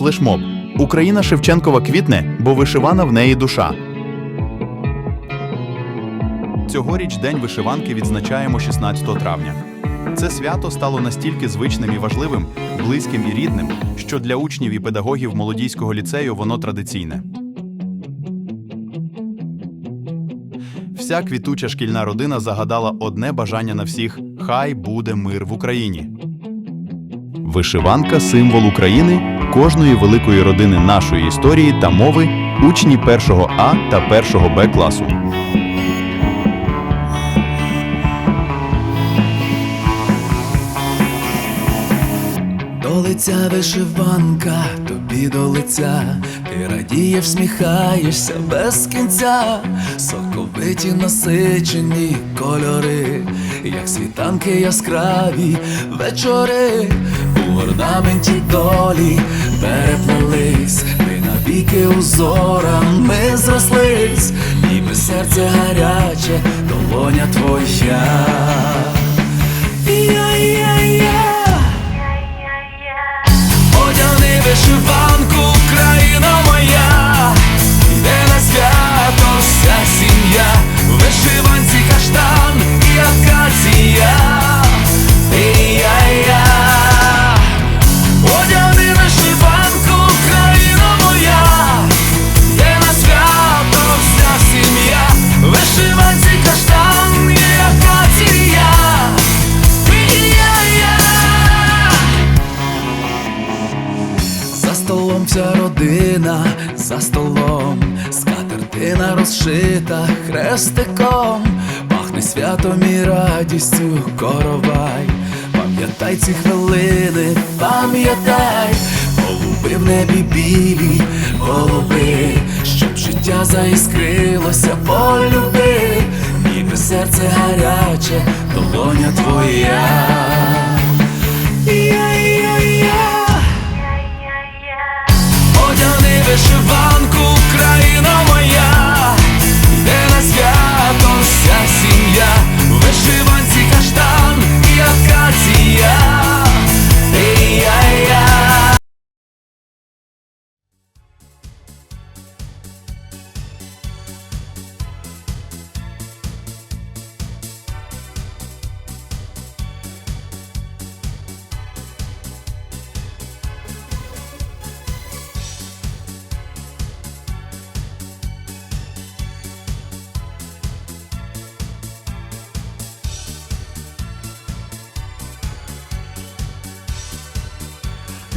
флешмоб. Україна Шевченкова квітне, бо вишивана в неї душа. Цьогоріч День вишиванки відзначаємо 16 травня. Це свято стало настільки звичним і важливим, близьким і рідним, що для учнів і педагогів молодійського ліцею воно традиційне. Вся квітуча шкільна родина загадала одне бажання на всіх: хай буде мир в Україні. Вишиванка символ України, кожної великої родини нашої історії та мови, учні 1 А та 1 Б класу. До лиця вишиванка, тобі до лиця, ти радієш, всміхаєшся без кінця, соковиті насичені кольори, як світанки яскраві вечори, орнаменті долі переплелись, ми навіки узорами зрослись, ніби серце гаряче, долоня твоя. Розшита хрестиком, пахне святом і радістю коровай. Пам'ятай ці хвилини, пам'ятай, голуби в небі білі, голуби, щоб життя заіскрилося, полюби, ніби серце гаряче, долоня твоя. Одяни вишиванку, країна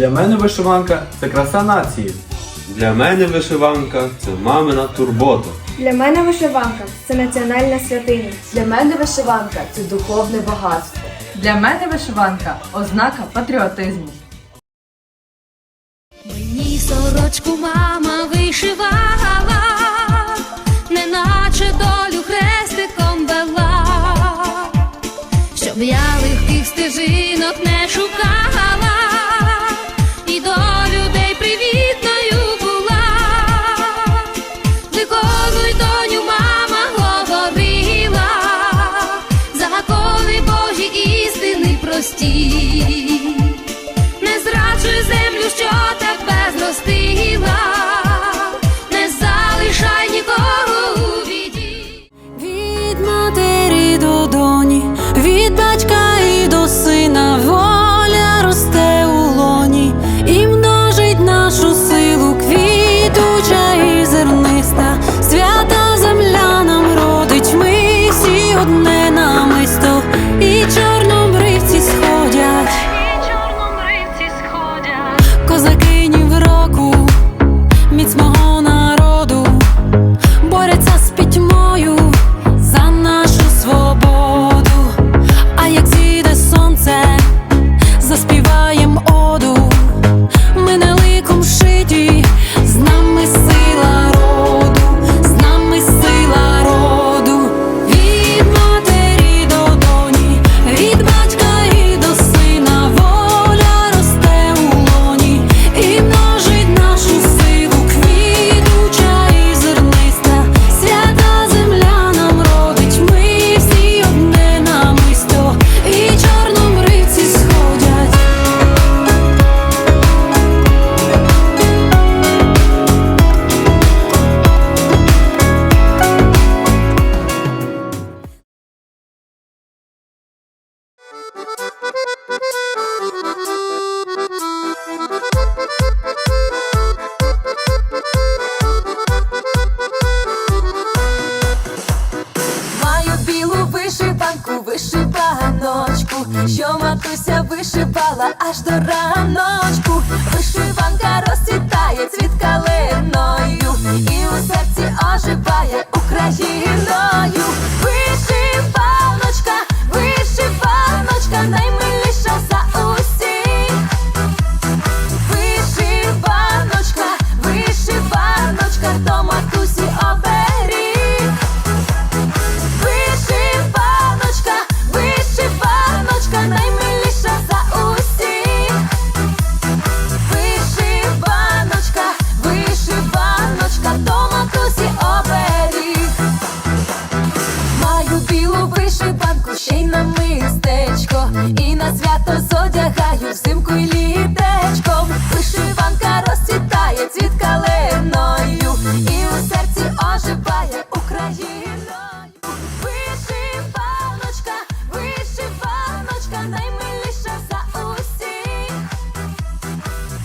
Для мене вишиванка це краса нації. Для мене вишиванка це мамина турбота. Для мене вишиванка це національна святиня. Для мене вишиванка це духовне багатство. Для мене вишиванка ознака патріотизму. Мені сорочку мама вишивала, неначе долю хрестиком вела, щоб я легких стежинок не шукала, матуся вишивала аж до раночку. Свято зодягаю взимку й літечком. Вишиванка розцвітає цвіт калиною, і у серці оживає Україною. Вишиваночка, вишиваночка, наймиліша за усіх.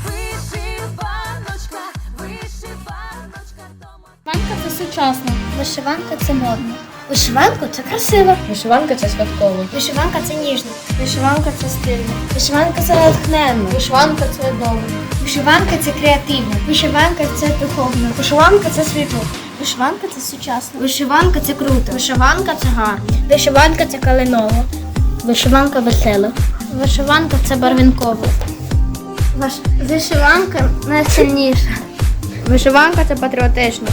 Вишиваночка, вишиваночка, дома. Вишиванка це сучасно. Вишиванка це модно. Вишиванка це красиво. Вишиванка це святково. Вишиванка це ніжно. Вишиванка це стильно. Вишиванка це натхненно. Вишиванка це добре. Вишиванка це креативно. Вишиванка це духовно. Вишиванка це світло. Вишиванка це сучасно. Вишиванка це круто. Вишиванка це гарно. Вишиванка це калиново. Вишиванка весела. Вишиванка це барвінково. Вишиванка найсильніша. Вишиванка це патріотично.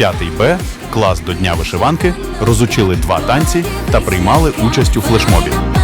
5 Б, клас до Дня вишиванки, розучили два танці та приймали участь у флешмобі.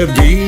Chef D.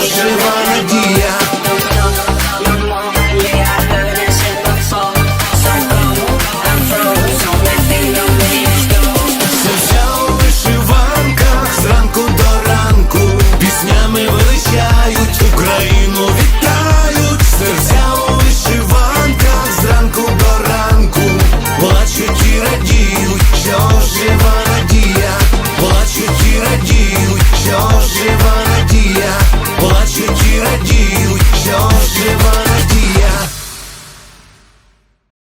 жива надія.